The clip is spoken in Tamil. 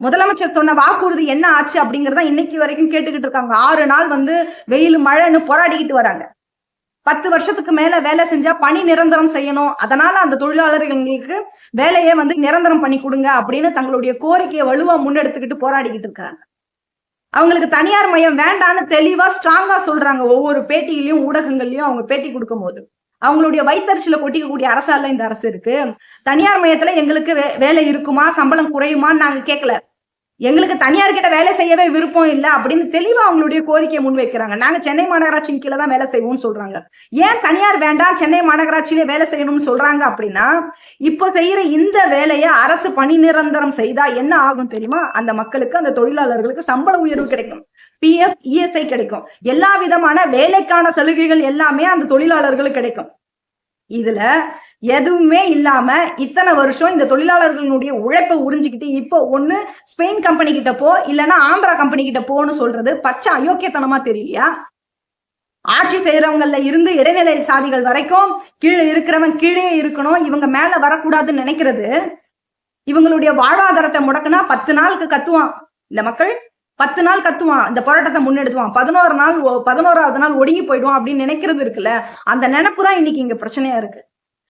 முதலமைச்சர் சொன்ன வாக்குறுதி என்ன ஆச்சு அப்படிங்கறத இன்னைக்கு வரைக்கும் கேட்டுக்கிட்டு இருக்காங்க. ஆறு நாள் வந்து வெயில் மழைன்னு போராடிக்கிட்டு வராங்க. பத்து வருஷத்துக்கு மேல வேலை செஞ்சா பணி நிரந்தரம் செய்யணும். அதனால அந்த தொழிலாளர்களுக்கு வேலையை வந்து நிரந்தரம் பண்ணி கொடுங்க அப்படின்னு தங்களுடைய கோரிக்கையை வலுவா முன்னெடுத்துக்கிட்டு போராடிக்கிட்டு இருக்காங்க. அவங்களுக்கு தனியார் மையம் வேண்டான்னு தெளிவா ஸ்ட்ராங்கா சொல்றாங்க ஒவ்வொரு பேட்டியிலையும் ஊடகங்கள்லயும் அவங்க பேட்டி கொடுக்கும் போது அவங்களுடைய வைத்தறிச்சல கொட்டிக்கக்கூடிய அரசால இந்த அரசு இருக்கு. தனியார் மையத்துல எங்களுக்கு வே- வேலை இருக்குமா? சம்பளம் குறையுமான்னு நாங்க கேட்கல எங்களுக்கு தனியார் கிட்ட வேலை செய்யவே விருப்பம் இல்லை அப்படின்னு தெளிவா அவங்களுடைய கோரிக்கையை முன்வைக்கிறாங்க நாங்க சென்னை மாநகராட்சியின் கீழே தான் வேலை செய்வோம்னு சொல்றாங்க. ஏன் தனியார் வேண்டாம் சென்னை மாநகராட்சியிலே வேலை செய்யணும்னு சொல்றாங்க அப்படின்னா இப்போ செய்யற இந்த வேலையை அரசு பணி நிரந்தரம் செய்தா என்ன ஆகும் தெரியுமா? அந்த மக்களுக்கு அந்த தொழிலாளர்களுக்கு சம்பள உயர்வு கிடைக்கும். பிஎஃப் இஎஸ்ஐ கிடைக்கும். எல்லா விதமான வேலைக்கான சலுகைகள் எல்லாமே அந்த தொழிலாளர்களுக்கு கிடைக்கும். இதுல எதுவுமே இல்லாம இத்தனை வருஷம் இந்த தொழிலாளர்களுடைய உழைப்பை உறிஞ்சிக்கிட்டு இப்போ ஒண்ணு ஸ்பெயின் கம்பெனி கிட்ட போ இல்லைன்னா ஆந்திரா கம்பெனி கிட்ட போன்னு சொல்றது பச்சை அயோக்கியத்தனமா தெரியலையா? ஆட்சி செய்யறவங்கல இருந்து இடைநிலை சாதிகள் வரைக்கும் கீழே இருக்கிறவன் கீழே இருக்கணும் இவங்க மேல வரக்கூடாதுன்னு நினைக்கிறது. இவங்களுடைய வாழ்வாதாரத்தை முடக்குனா பத்து நாளுக்கு கத்துவான். இந்த மக்கள்? பத்து நாள் கத்துவான் இந்த போராட்டத்தை முன்னெடுத்துவான். பதினோரு நாள் பதினோராவது நாள் ஒடுங்கி போயிடுவான் அப்படின்னு நினைக்கிறது இருக்குல்ல அந்த நினைப்பு தான் இன்னைக்கு இங்க பிரச்சனையா இருக்கு.